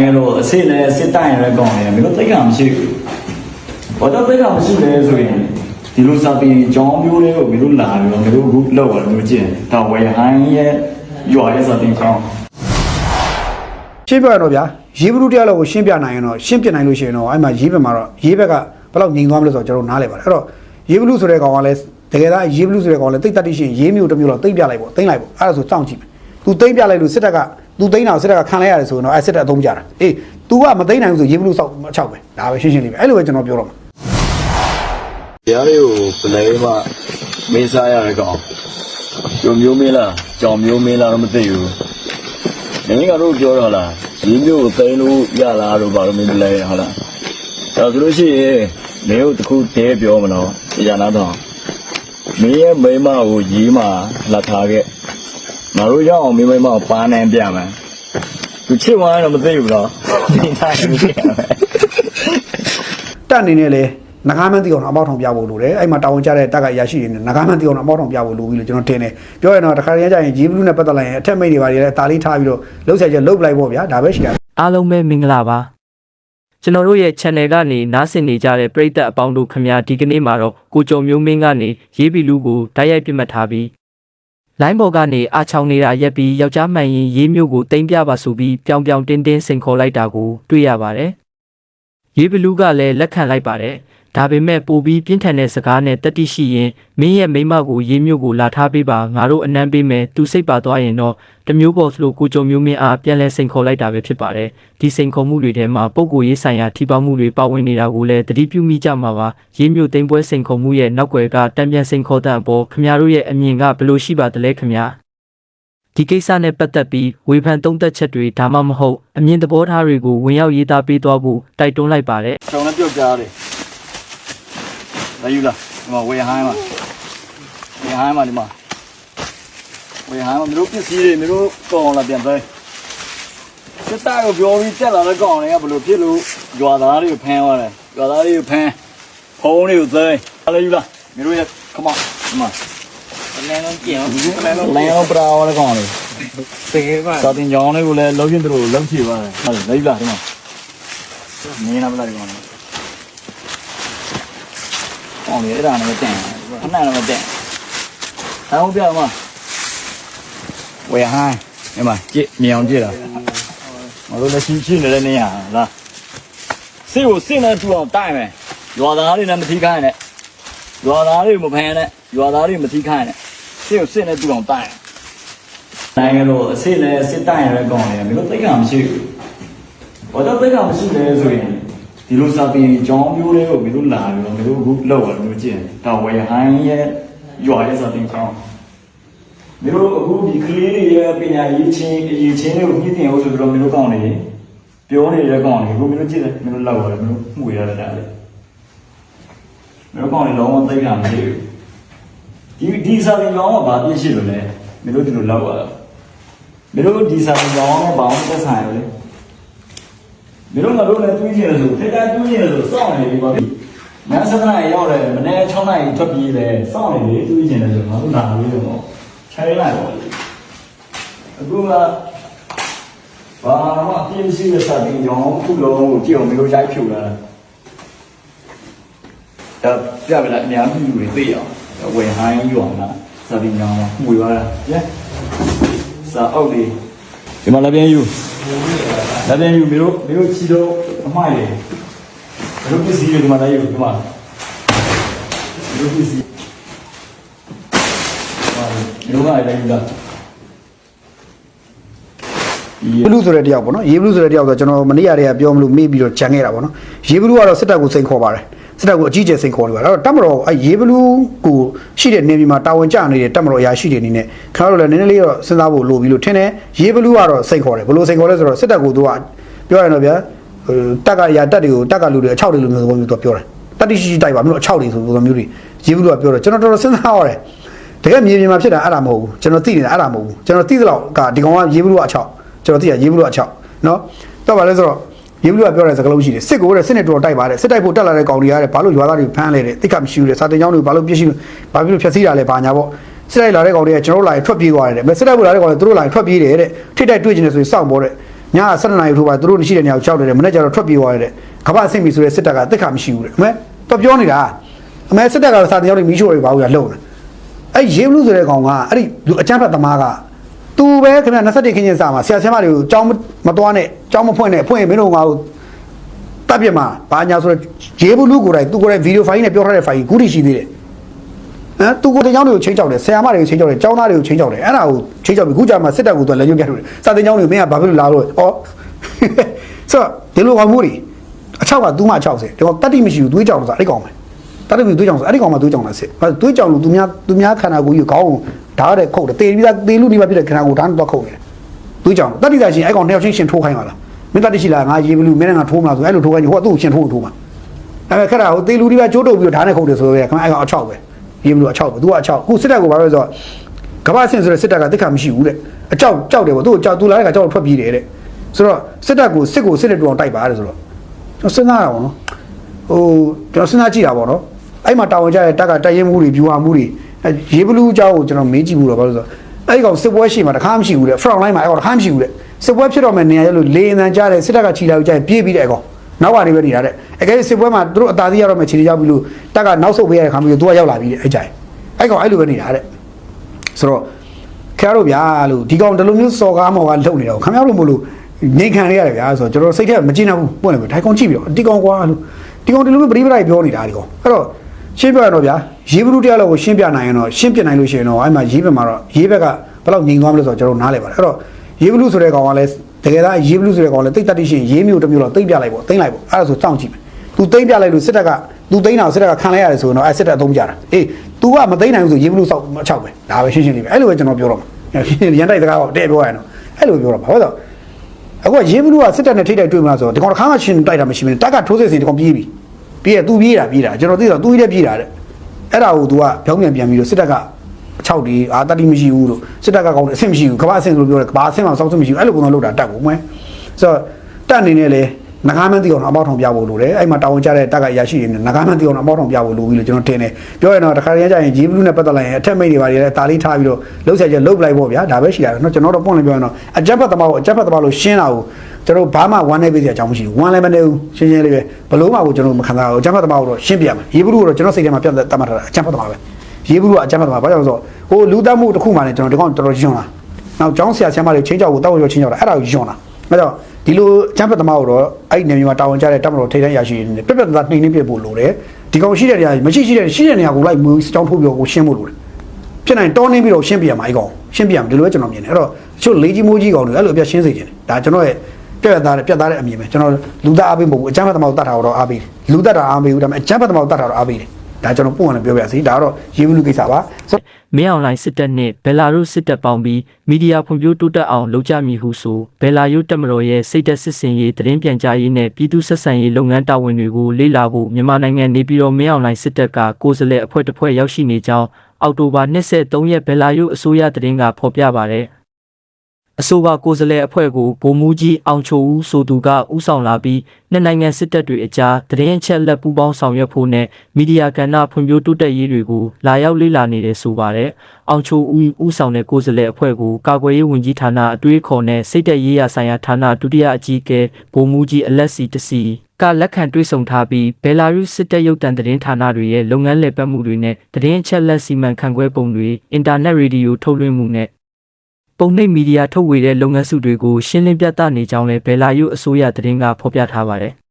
ငယ်လို့အစ်စ်နဲ့အစ်စ်တိုင်းရတဲ့ကောင်တွေမင်းတို့သိက္ခာမရှိဘူးဘာတော့သိက္ခာမရှိလဲဆိုရင်ဒီလိုစာပေကြောင်းမျိုးလေးကိုမင်းတို့လာပြီးတော့မင်းတို့အခုလောက်ရလို့ကျင့်တော့ဝယ်ဟိုင်းရဲ့ရွာရဲ့စာတင်ကြောင်းရှင်းပြရတော့ဗျာရေးဘလူတရားလောက်ကိုရှင်းပြနိုင်ရင်တော့ရှင်းပြနိုင်လို့ရှိရင်တော့အဲ့မှာရေးဘက်မှာတော့ရေးဘက်ကဘယ်လောက်ငြိမ်သွားမလဲဆိုတော့ကျွန်တော်နားလည်ပါတယ်အဲ့တော့ရေးဘလူဆိုတဲ့ကောင်ကလည်းတကယ်သားရေးဘလူဆိုတဲ့ကောင်ကလည်းတိတ်တတ်တိရှိရင်ရေးမျိုးတစ်မျိုးတော့တိတ်ပြလိုက်ပေါ့တိတ်လိုက်ပေါ့အဲ့ဒါဆိုစောင့်ကြည့်မယ်သူတိတ်ပြလိုက်လို့စစ်တပ်က သူတိတ်တာကိုစစ်တပ်ကခံလိုက်ရတယ်ဆိုရင်တော့အဲ့စစ်တပ်အသုံးကြတာအေး तू ကမတိတ်နိုင်ဘူးဆိုရေးဘလူစောက်အချောက်ပဲဒါပဲရှင်းရှင်းလေးပဲအဲ့လိုပဲကျွန်တော်ပြောတော့မှာတရားလေးကိုပလဲမှမင်းစားရတဲ့ကောင်ကျုံမျိုးမင်းလားကြောင်မျိုးမင်းလားတော့မသိဘူးမင်းကတော့ပြောတော့လားရင်းမျိုးကိုသိမ်းလို့ရလားတော့ဘာလို့မင်းလဲဟုတ်လားဒါဆိုလို့ရှိရင်မင်းတို့တခုတည်းပြောမလို့ကြာနာတော့မင်းရဲ့မိမကိုရေးမှလာထားခဲ့ ငါတို့ရောက်အောင်မင်းမိမကိုပါနိုင်ပြမယ်သူချစ်ဝမ်းတော့မသိဘူးတော့ဒီတိုင်းမသိရမယ်တက်အနေနဲ့လေငကားမန်းတီအောင်အပေါက်ထောင်ပြဖို့လိုတယ်အဲ့မှာတာဝန်ကျတဲ့တက်ကရရှိနေတယ်ငကားမန်းတီအောင်အပေါက်ထောင်ပြဖို့လိုပြီလို့ကျွန်တော်ထင်တယ်ပြောရင်တော့တခါတည်းကျရင်ဂျီဘလူးနဲ့ပတ်သက်လိုက်ရင်အထက်မိတ်တွေပါတွေလည်းတာလေးထားပြီးတော့လှုပ်ဆက်ချက်လှုပ်ပလိုက်ပေါ့ဗျာဒါပဲရှိတာအားလုံးပဲမင်္ဂလာပါကျွန်တော်တို့ရဲ့ channel ကနေနားဆင်နေကြတဲ့ပရိသတ်အပေါင်းတို့ခင်ဗျာဒီကနေ့မှာတော့ကိုကျော်မျိုးမင်းကနေရေးပီလူကိုတိုက်ရိုက်ပြစ်မှတ်ထားပြီး လိုင်းပေါ်ကနေအာချောင်းနေတာရက်ပြီးယောက်ျားမှန်ရင်ရေးမျိုးကိုတင်ပြပါဆိုပြီးပြောင်ပြောင်တင်းတင်းစိန်ခေါ်လိုက်တာကိုတွေ့ရပါတယ်ရေးပလူကလည်းလက်ခံလိုက်ပါတယ် ဒါပေမဲ့ပိုပြီးပြင်းထန်တဲ့စကားနဲ့တက်တိရှိရင်မင်းရဲ့မိမကိုရေးမျိုးကိုလာထားပေးပါငါတို့အနမ်းပေးမယ်သူစိတ်ပါသွားရင်တော့တမျိုးပေါ်စလို့ကိုကြုံမျိုးမင်းအားပြန်လဲစိန်ခေါ်လိုက်တာပဲဖြစ်ပါတယ်ဒီစိန်ခေါ်မှုတွေထဲမှာပုံကိုရေးဆိုင်ရာထိပါမှုတွေပါဝင်နေတာကိုလည်းတတိပြုမိကြမှာပါရေးမျိုးသိမ်းပွဲစိန်ခေါ်မှုရဲ့နောက်ွယ်ကတံပြန်စိန်ခေါ်တဲ့အပေါ်ခင်ဗျားတို့ရဲ့အမြင်ကဘယ်လိုရှိပါသလဲခင်ဗျာဒီကိစ္စနဲ့ပတ်သက်ပြီးဝေဖန်သုံးသပ်ချက်တွေဒါမှမဟုတ်အမြင်သဘောထားတွေကိုဝင်ရောက်ရေးသားပေးသွားဖို့တိုက်တွန်းလိုက်ပါတယ်ကျောင်းနဲ့ပြုတ်ကြတယ် လာယူလာဒီမှာဝေဟိုင်းမှာဝေဟိုင်းမှာဒီမှာဝေဟိုင်းမှာမလို့ပစ္စည်းတွေမလို့ကောင်လာပြန်ပေးစစ်သားကိုပြောပြီးတက်လာတဲ့ကောင်တွေကဘလို့ဖြစ်လို့ရွာသားတွေကိုဖမ်းသွားတယ်ရွာသားတွေကိုဖမ်းဖုံးတွေကိုသိမ်းလာယူလာမလို့ရ come on ဒီမှာလဲလုံးကျင်အောင်လဲလုံးပရာဝါကောင်လေးပေပါစာတင်ကြောင်းလေးကိုလည်းလုံးချင်းတို့လုံးချပါတယ်ဟုတ်တယ်လာယူလာဒီမှာမင်းနာမလားဒီကောင်လေး ကောင်လေးအဲ့ဒါနဲ့တင်ခဏလည်းမတင်ဟောင်းပြမဝယ်ဟိုင်းဒီမှာကြည့်မြောင်ကြည့်လားမတို့လည်းရှိရှိနေတဲ့နေရလားစစ်ကိုစစ်နဲ့ထူအောင်တိုက်မယ်ရွာသားတွေနဲ့မထိခိုင်းနဲ့ရွာသားတွေမဖမ်းနဲ့ရွာသားတွေမထိခိုင်းနဲ့စစ်ကိုစစ်နဲ့ထူအောင်တိုက်နိုင်ငံလို့အစ်စ်နဲ့အစ်စ်တိုက်ရတဲ့ကောင်တွေမင်းတို့သိက္ခာမရှိဘူးဘာတော့သိက္ခာမရှိလဲဆိုရင် ဒီလိုစာပေကြောင်းမျိုးလေးကိုမင်းတို့လာပြီးတော့မင်းတို့အခုလောက်ရလို့ကျင့်တော့ဝယ်ဟိုင်းရဲ့ရွာရဲ့စာတင်ကြောင်းမင်းတို့အခုဒီကလေးတွေရဲ့ပညာရေးချင်းအရေးချင်းတွေကိုပြည့်တင်အောင်ဆိုပြီးတော့မင်းတို့ကောင်းနေပြောနေတဲ့ကောင်တွေအခုမင်းတို့ကြည့်တယ်မင်းတို့လောက်ရတယ်မင်းတို့မှုရရတာလေမင်းတို့ကောင်တွေလုံးဝသိက္ခာမရှိဘူးဒီဒီစာတင်ကြောင်းကဘာပြည့်ရှိလို့လဲမင်းတို့ဒီလိုလောက်ရတာမင်းတို့ဒီစာတင်ကြောင်းကဘာမှသက်ဆိုင်ရလဲ မင်းတို့ငါတို့လည်းတွေးကြည့်ရလို့ထိတ်တာတွေးကြည့်ရလို့စောင့်နေပြီပါပြီ။ည7နာရီရောက်တယ်မနေ့6နာရီထွက်ပြေးတယ်စောင့်နေလေတွေးကြည့်နေလို့ငါတို့လာလို့တော့ခြေလိုက်ပါအခုကဘာမှအပြင်းရှိတဲ့စာတင်ကြောင်းခုလုံးကိုကြည့်အောင်မင်းတို့ရိုက်ဖြူလာတာ။ဒါပြပလာအများကြီးလူတွေသိအောင်ဝယ်ဟိုင်းရောလာစာတင်ကြောင်းမှုရတာ။ညစာအုပ်လေးဒီမှာလည်းပြန်ယူ ဒါပြန်ယူမျိုးမျိုးချီတော့အမှားရယ်မျိုးပစ္စည်းတွေဒီမှာလည်းယူဒီမှာမျိုးပစ္စည်းဟာမျိုးကလည်းယူလာဘလူးဆိုတဲ့တယောက်ပေါ့နော်ရေးဘလူးဆိုတဲ့တယောက်ဆိုကျွန်တော်မနေ့ကတည်းကပြောမလို့မေ့ပြီးတော့ဂျန်ခဲ့တာပေါ့နော်ရေးဘလူးကတော့စစ်တပ်ကိုစိန်ခေါ်ပါတယ် စစ်တပ်ကိုအကြီးကျယ်စိန်ခေါ်နေပါတော့တက်မတော်အဲရေးဘလူးကိုရှိတဲ့နေပြည်မှာတာဝန်ကျနေတဲ့တက်မတော်အရာရှိတွေအနေနဲ့ခင်ဗျားတို့လည်းနည်းနည်းလေးတော့စဉ်းစားဖို့လိုပြီလို့ထင်တယ်ရေးဘလူးကတော့စိန်ခေါ်တယ်ဘယ်လိုစိန်ခေါ်လဲဆိုတော့စစ်တပ်ကိုသူကပြောရရင်တော့ဗျာဟိုတက်ကရာတက်တွေကိုတက်ကလူတွေအချောက်တွေလိုမျိုးသဘောမျိုးသူကပြောတယ်တက်တိရှိရှိတိုက်ပါမျိုးအချောက်တွေဆိုပုံစံမျိုးတွေရေးဘလူးကပြောတော့ကျွန်တော်တော်တော်စဉ်းစားရတယ်တကယ်မြေပြင်မှာဖြစ်တာအဲ့ဒါမဟုတ်ဘူးကျွန်တော်သိနေတာအဲ့ဒါမဟုတ်ဘူးကျွန်တော်သိသလောက်ကဒီကောင်ကရေးဘလူးကအချောက်ကျွန်တော်သိရရေးဘလို့အချောက်နော်တော့ဗာလဲဆိုတော့ ရေးဘလို့ကပြောတဲ့စကားလုံးရှိတယ်စစ်ကိုတဲ့စစ်နဲ့တော်တိုက်ပါတယ်စစ်တိုက်ဖို့တက်လာတဲ့ကောင်တွေရတယ်ဘာလို့ရွာသားတွေဖမ်းလဲတဲ့တိတ်ခမရှိဘူးလေစာတင်ကြောင်းတွေဘာလို့ပြစ်ရှိဘာဖြစ်လို့ဖျက်ဆီးတာလဲဘာညာပေါ့စစ်တိုက်လာတဲ့ကောင်တွေကကျွန်တော်တို့လာရင်ထွက်ပြေးသွားတယ်တဲ့မစစ်တိုက်ဖို့လာတဲ့ကောင်တွေသူတို့လာရင်ထွက်ပြေးတယ်တဲ့ထိတ်တိုက်တွေ့ကျင်တယ်ဆိုရင်စောင့်ပေါ်တဲ့ည7နာရီထိုးပါသူတို့ရှိတဲ့နေရာကိုကြောက်တယ်မနေ့ကျတော့ထွက်ပြေးသွားတယ်ကမ္ဘာဆင့်ပြီဆိုတဲ့စစ်တပ်ကတက်ခါမရှိဘူးတဲ့အမေတော့ပြောနေတာအမေစစ်တပ်ကစာတင်ရောက်နေမီးရှို့တွေပါဘူးရလုံတယ်အဲ့ရေးဘလူးဆိုတဲ့ကောင်ကအဲ့ဒီလူအချမ်းဖတ်သမားက သူပဲခင်ဗျ21ခင်းချင်းစာမှာဆရာဆရာမတွေကိုကြောင်းမသွားနဲ့ကြောင်းမဖွင့်နဲ့ဖွင့်ရင်မင်းတို့ငါ့ကိုတပ်ပြစ်မှာဘာညာဆိုတော့ရေးဘလူးကိုယ်တိုင်သူကိုယ်တိုင်ဗီဒီယိုဖိုင်နဲ့ပြောထားတဲ့ဖိုင်ကိုခုထိရှိသေးတယ်ဟမ်သူကိုတင်ကျောင်းတွေကိုချင်းချောက်တယ်ဆရာမတွေကိုချင်းချောက်တယ်ကျောင်းသားတွေကိုချင်းချောက်တယ်အဲ့ဒါကိုချင်းချောက်ပြီးခုကြမှာစစ်တပ်ကိုသူလည်းညွှန်ပြထုတ်တယ်စာတင်ကျောင်းတွေမင်းကဘာဖြစ်လို့လာလို့ဩဆိုတော့ဒီလိုကောင်မှုတွေအချောက်ကသူမှ60ဒီကောင်တတိမရှိဘူးသွေးကြောင်ဆိုအဲ့ကောင်ပဲတတိမရှိသွေးကြောင်ဆိုအဲ့ဒီကောင်မှသွေးကြောင်လာစစ်ဘာသွေးကြောင်လို့သူများသူများခန္ဓာကိုယ်ကြီးကိုခေါင်း ဓာတ်တဲ့ခုတ်တယ်တေပြီးသားတေလူနေပါပြတဲ့ခန္ဓာကိုယ်ဓာတ်တော့ခုတ်နေတယ်သွေးကြောင်တတိသာရှင်အဲ့ကောင်နှစ်ယောက်ချင်းရှင်ထိုးခိုင်းပါလားမင်းတတိရှိလားငါရေးဘလူမင်းနဲ့ငါထိုးမလားဆိုအဲ့လိုထိုးခိုင်းဟိုကသူ့ကိုရှင်ထိုးထိုးမှာဒါပေမဲ့ခက်တာဟိုတေလူဒီပါကျိုးတုပ်ပြီးတော့ဓာတ်နဲ့ခုတ်တယ်ဆိုတော့ခင်ဗျအဲ့ကောင်အချောက်ပဲရေးမလို့အချောက်ပဲသူကအချောက်အခုစစ်တပ်ကိုဘာလို့လဲဆိုတော့ကမ္ဘာဆင်ဆိုတဲ့စစ်တပ်ကတိတ်ခါမရှိဘူးတဲ့အချောက်ကြောက်တယ်ပေါ့သူ့ကိုကြောက်သူလာတဲ့ကကြောက်ထွက်ပြေးတယ်တဲ့ဆိုတော့စစ်တပ်ကိုစစ်ကိုစစ်တဲ့တူအောင်တိုက်ပါတယ်ဆိုတော့ကျွန်တော်စဉ်းစားရအောင်နော်ဟိုကျွန်တော်စဉ်းစားကြည့်တာပေါ့နော်အဲ့မှာတာဝန်ကျတဲ့တက်ကတိုက်ရင်မှုတွေဗျူဟာမှုတွေအဲ ရေးဘလူးအကြောင်းကိုကျွန်တော်မေးကြည့်ဘူးတော့ဘာလို့လဲဆိုတော့အဲ့ဒီကောင်စစ်ပွဲရှိမှာတခါမရှိဘူးတဲ့ front line မှာအဲ့ကောင်တခါမရှိဘူးတဲ့စစ်ပွဲဖြစ်တော့မယ်နေရာရလို့လေအန်တန်ကြားတဲ့စစ်တပ်ကခြိလာကိုကြားရင်ပြေးပြီးတဲ့ကောင်နောက်ကနေပဲနေတာတဲ့အကယ်၍စစ်ပွဲမှာသူတို့အသာစီးရတော့မှခြေတွေရောက်ပြီလို့တက်ကနောက်ဆုတ်ပေးရတဲ့ခါမျိုးသူကရောက်လာပြီတဲ့အဲ့ကြိုင်အဲ့ကောင်အဲ့လိုပဲနေတာတဲ့ဆိုတော့ခင်ဗျားတို့ဗျာလို့ဒီကောင်ဒီလိုမျိုးစော်ကားမော်ကားလုပ်နေတော့ခင်ဗျားတို့မို့လို့နေခံရရတယ်ဗျာဆိုတော့ကျွန်တော်စိတ်ထဲမကြည့်နိုင်ဘူးပွင့်တယ်ပဲထိုင်ကောင်ကြည့်ပြီးတော့ဒီကောင်ကွာလို့ဒီကောင်ဒီလိုမျိုးပရိပရိုက်ပြောနေတာဒီကောင်အဲ့တော့ ရှင်းပြရတော့ဗျာရေးဘလူတရားလောက်ကိုရှင်းပြနိုင်ရင်တော့ရှင်းပြနိုင်လို့ရှိရင်တော့အဲ့မှာရေးဘက်မှာတော့ရေးဘက်ကဘယ်လောက်ငြိမ်သွားမလဲဆိုတော့ကျွန်တော်နားလည်ပါတယ်အဲ့တော့ရေးဘလူဆိုတဲ့ကောင်ကလည်းတကယ်သားရေးဘလူဆိုတဲ့ကောင်ကလည်းတိတ်တတ်တိရှိရင်ရေးမျိုးတစ်မျိုးတော့တိတ်ပြလိုက်ပေါ့တိတ်လိုက်ပေါ့အဲ့ဒါဆိုစောင့်ကြည့်မယ်သူတိတ်ပြလိုက်လို့စစ်တပ်ကသူတိတ်တာကိုစစ်တပ်ကခံလိုက်ရတယ်ဆိုရင်တော့အဲ့စစ်တပ်အသုံးကြတာအေး तू ကမသိနိုင်ဘူးဆိုရေးဘလူစောက်အချောက်ပဲဒါပဲရှင်းရှင်းလေးပဲအဲ့လိုပဲကျွန်တော်ပြောတော့မှာရန်တိုက်စကားတော့တဲ့ပြောရရင်တော့အဲ့လိုပြောတော့မှာဟုတ်တော့အခုကရေးဘလူးကစစ်တပ်နဲ့ထိတိုက်တွေ့မလားဆိုတော့ဒီကောင်တစ်ခါမှရှင်တိုက်တာမရှိဘူးတက်ကထိုးစစ်စင်ဒီကောင်ပြေးပြီ ပြေးရသူပြေးတာပြေးတာကျွန်တော်သိတော့သူကြီးလည်းပြေးတာတဲ့အဲ့ဒါကို तू ကပြောင်းပြန်ပြန်ပြီးတော့စစ်တပ်ကအချောက်ဒီအာတတိမရှိဘူးလို့စစ်တပ်ကကောင်းတယ်အဆင့်မရှိဘူးကဘာအဆင့်လို့ပြောတယ်ကဘာအဆင့်မှစောင့်စမရှိဘူးအဲ့လိုကောင်တော့လောက်တာတက်ဘူးမွဲဆိုတော့တက်အနေနဲ့လေ ငကားမန်းတီအောင်အမောက်ထောင်ပြဖို့လိုတယ်အဲ့မှာတာဝန်ကျတဲ့တက်ကရရှိနေငကားမန်းတီအောင်အမောက်ထောင်ပြဖို့လိုပြီလို့ကျွန်တော်ထင်တယ်ပြောရင်တော့တခါတည်းကျရင်ဂျီဘလူးနဲ့ပတ်သက်လိုက်ရင်အထက်မိတ်တွေပါတွေလည်းတာလေးထားပြီးတော့လှုပ်ဆက်ချက်လှုပ်လိုက်ပေါ့ဗျာဒါပဲရှိတာတော့ကျွန်တော်တို့ပွင့်လင်းပြောရင်တော့အကြက်ဖက်သမားကိုအကြက်ဖက်သမားလို့ရှင်းတာကိုကျွန်တော်ဘာမှဝမ်းနေပေးစရာအကြောင်းမရှိဘူးဝမ်းလည်းမနေဘူးရှင်းရှင်းလေးပဲဘလို့မှကိုကျွန်တော်မခံစားဘူးအကြက်ဖက်သမားကိုတော့ရှင်းပြရမယ်ဂျီဘလူးကိုတော့ကျွန်တော်စိတ်ထဲမှာပြတ်သက်တတ်မှတ်ထားတာအကြက်ဖက်သမားပဲဂျီဘလူးကအကြက်ဖက်သမားဘာကြောင့်လဲဆိုတော့ဟိုလူတတ်မှုတစ်ခုမှလည်းကျွန်တော်ဒီကောင်တော်တော်ညွန်လာနောက်ကျောင်းဆရာဆရာမတွေချင်းကြောက်ကိုတောက်ရောချင်းကြောက်တာအဲ့ဒါကိုညွန်လာ အဲတော့ဒီလိုချမ်းဖက်သမားကိုတော့အဲ့ဒီနေရာမှာတာဝန်ကျတဲ့တပ်မတော်ထိပ်တန်းရရှိနေပြက်ပြက်သားနှိမ့်နှိမ့်ပြဖို့လိုတယ်ဒီကောင်ရှိတဲ့နေရာမရှိရှိတဲ့ရှိတဲ့နေရာကိုလိုက်မူစောင်းထုတ်ပြီးတော့ကိုရှင်းဖို့လိုတယ်ဖြစ်နိုင်တောင်းနေပြီးတော့ရှင်းပြရမှာအဲ့ကောင်ရှင်းပြရမှာဒီလိုပဲကျွန်တော်မြင်တယ်အဲ့တော့တချို့လေးကြီးမိုးကြီးကောင်တွေအဲ့လိုအပြရှင်းစေချင်တယ်ဒါကျွန်တော်ရဲ့ပြက်ပြက်သားတဲ့ပြက်သားတဲ့အမြင်ပဲကျွန်တော်လူသားအားပေးမဟုတ်ဘူးအချမ်းဖက်သမားကိုတတ်တာတော့အားပေးတယ်လူတတ်တာအားပေးဘူးဒါပေမဲ့အချမ်းဖက်သမားကိုတတ်တာတော့အားပေးတယ် ဒါကျွန်တော်ပုံမှန်ပြောပြစီဒါကတော့ရေးဘူးလူကိစ္စပါဆိုမင်းအွန်လိုင်းစစ်တပ်နှင့်ဘယ်လာရုစ်စစ်တပ်ပေါင်းပြီးမီဒီယာဖွံ့ဖြိုးတိုးတက်အောင်လုပ်ကြမည်ဟုဆိုဘယ်လာရုစ်တပ်မတော်ရဲ့စိတ်သက်စစ်စင်ရေးသတင်းပြန်ကြားရေးနဲ့ပြည်သူ့ဆက်ဆံရေးလုပ်ငန်းတာဝန်တွေကိုလေ့လာဖို့မြန်မာနိုင်ငံနေပြည်တော်မင်းအွန်လိုင်းစစ်တပ်ကကိုယ်စားလှယ်အဖွဲ့တစ်ဖွဲ့ရောက်ရှိနေကြောင်းအောက်တိုဘာ23ရက်ဘယ်လာရုစ်အစိုးရသတင်းကဖော်ပြပါတယ် အဆိုပါကိုယ်စားလှယ်အဖွဲ့ကိုဗိုလ်မှူးကြီးအောင်ချိုဦးဆိုသူကဦးဆောင်လာပြီးနှစ်နိုင်ငံစစ်တပ်တွေအကြားသတင်းအချက်အလက်ပူးပေါင်းဆောင်ရွက်ဖို့နဲ့မီဒီယာကဏ္ဍဖွံ့ဖြိုးတိုးတက်ရေးတွေကိုလာရောက်လေ့လာနေတယ်ဆိုပါတယ်။အောင်ချိုဦးဦးဆောင်တဲ့ကိုယ်စားလှယ်အဖွဲ့ကိုကာကွယ်ရေးဝန်ကြီးဌာနအတွေးခေါ်နဲ့စိတ်သက်ရေးရာဆိုင်ရာဌာနဒုတိယအကြီးအကဲဗိုလ်မှူးကြီးအလက်စီတစီကလက်ခံတွေ့ဆုံထားပြီးဘယ်လာရုစ်စစ်တပ်ရုပ်တံသတင်းဌာနတွေရဲ့လုပ်ငန်းလည်ပတ်မှုတွေနဲ့သတင်းအချက်အလက်စီမံခန့်ခွဲပုံတွေအင်တာနက်ရေဒီယိုထုတ်လွှင့်မှုနဲ့ ပုံနှိပ်မီဒီယာထုတ်ဝေတဲ့လုပ်ငန်းစုတွေကိုရှင်းလင်းပြသနေကြောင်းလည်းဘယ်လာယုအစိုးရသတင်းကဖော်ပြထားပါတယ်။